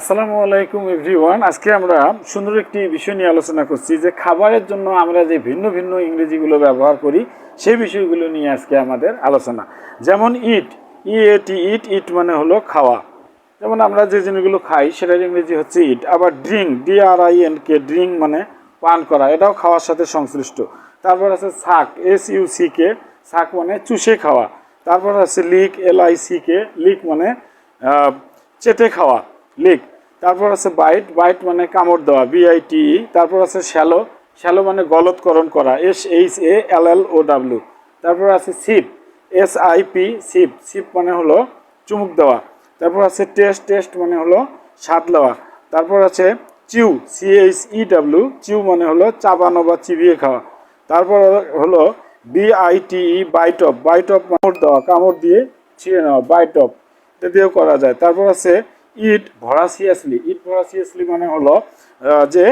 আসসালামু আলাইকুম এভরিওয়ান। আজকে আমরা সুন্দর একটি বিষয় নিয়ে আলোচনা করছি যে খাবারের জন্য আমরা যে ভিন্ন ভিন্ন ইংরেজিগুলো ব্যবহার করি, সেই বিষয়গুলো নিয়ে আজকে আমাদের আলোচনা। যেমন ইট ই এটি ইট ইট মানে হলো খাওয়া। যেমন আমরা যে জিনিসগুলো খাই, সেটার ইংরেজি হচ্ছে ইট আবার drink D R I N K drink মানে পান করা, এটাও খাওয়ার সাথে সংশ্লিষ্ট। তারপর আছে শাক এস ইউ সি কে শাক মানে চুষে খাওয়া। তারপর আছে lick L I C K lick মানে চেটে খাওয়া। লিক তারপর আছে বাইট বাইট মানে কামড় দেওয়া বিআইটি তারপর আছে শ্যালো শ্যালো মানে গলতকরণ করা S H A L L O W তারপর আছে sip S I P sip sip মানে হলো চুমুক দেওয়া, তারপর আছে টেস্ট টেস্ট মানে হলো স্বাদ দেওয়া তারপর আছে chew C H E W chew মানে হলো চাবানো বা চিবিয়ে খাওয়া, তারপর হলো B I T E bite off bite off কামড় দেওয়া, কামড় দিয়ে ছিঁড়ে নেওয়া বাইট অফ এটা দিয়েও করা যায়, তারপর আছে ইট ভরাসিয়াসলি ইট ভরাসিয়াসলি মানে হলো যে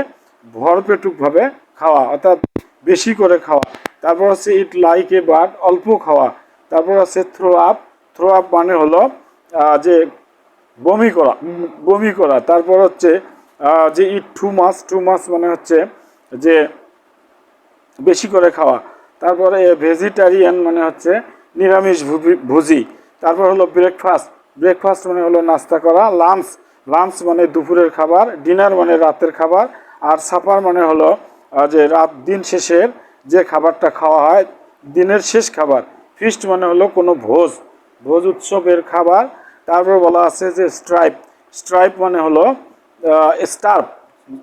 ভরপেটুকভাবে খাওয়া, অর্থাৎ বেশি করে খাওয়া। তারপর হচ্ছে ইট লাইক এ বাট অল্প খাওয়া। তারপর আছে থ্রো আপ থ্রো আপ মানে হলো যে বমি করা বমি করা। তারপর হচ্ছে যে ইট টু মাস টু মাস মানে হচ্ছে যে বেশি করে খাওয়া। তারপরে ভেজিটেরিয়ান মানে হচ্ছে নিরামিষ ভোজি। তারপর হলো ব্রেকফাস্ট ব্রেকফাস্ট মানে হলো নাস্তা করা লাঞ্চ লাঞ্চ মানে দুপুরের খাবার ডিনার মানে রাতের খাবার, আর সাপার মানে হলো যে রাত, দিন শেষের যে খাবারটা খাওয়া হয়, দিনের শেষ খাবার। ফিস্ট মানে হলো কোনো ভোজ ভোজ উৎসবের খাবার। তারপর বলা আছে যে স্ট্রাইপ স্ট্রাইপ মানে হলো স্টার্প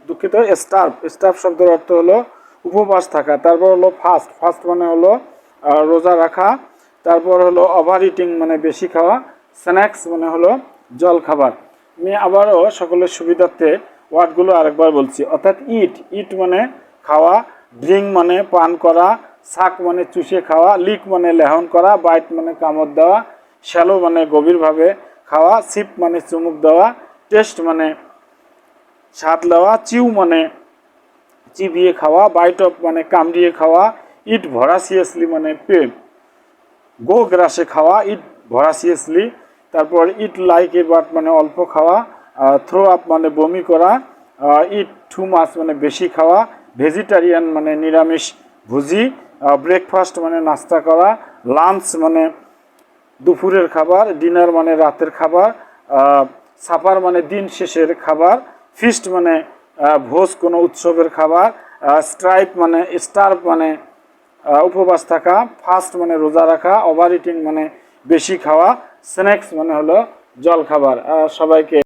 দুঃখিত স্টার্প স্টার্প শব্দের অর্থ হলো উপবাস থাকা। তারপর হলো ফাস্ট ফাস্ট মানে হলো রোজা রাখা। তারপর হলো ওভার ইটিং মানে বেশি খাওয়া। স্ন্যাক্স মানে হলো জল খাবার। আমি আবারও সকলের সুবিধার্থে ওয়ার্ডগুলো আরেকবার বলছি। অর্থাৎ ইট ইট মানে খাওয়া ড্রিঙ্ক মানে পান করা, শাক মানে চুষে খাওয়া লিক মানে লেহন করা বাইট মানে কামড় দেওয়া শ্যালো মানে গভীরভাবে খাওয়া সিপ মানে চুমুক দেওয়া টেস্ট মানে স্বাদ দেওয়া চিউ মানে চিবিয়ে খাওয়া বাইট অফ মানে কামড়িয়ে খাওয়া ইট ভরাসিয়াসলি মানে পেট। গো গ্রাসে খাওয়া ইট ভরাসিয়াসলি তারপর ইট লাইক এ বাট মানে অল্প খাওয়া থ্রো আপ মানে বমি করা ইট টু মাছ মানে বেশি খাওয়া ভেজিটেরিয়ান মানে নিরামিষ ভুজি ব্রেকফাস্ট মানে নাস্তা করা লাঞ্চ মানে দুপুরের খাবার ডিনার মানে রাতের খাবার সাপার মানে দিন শেষের খাবার ফিস্ট মানে ভোজ কোনো উৎসবের খাবার স্ট্রাইপ মানে স্টার্প মানে উপবাস থাকা ফাস্ট মানে রোজা রাখা ওভার ইটিং মানে বেশি খাওয়া স্ন্যাক্স মানে হলো জল খাবার সবাইকে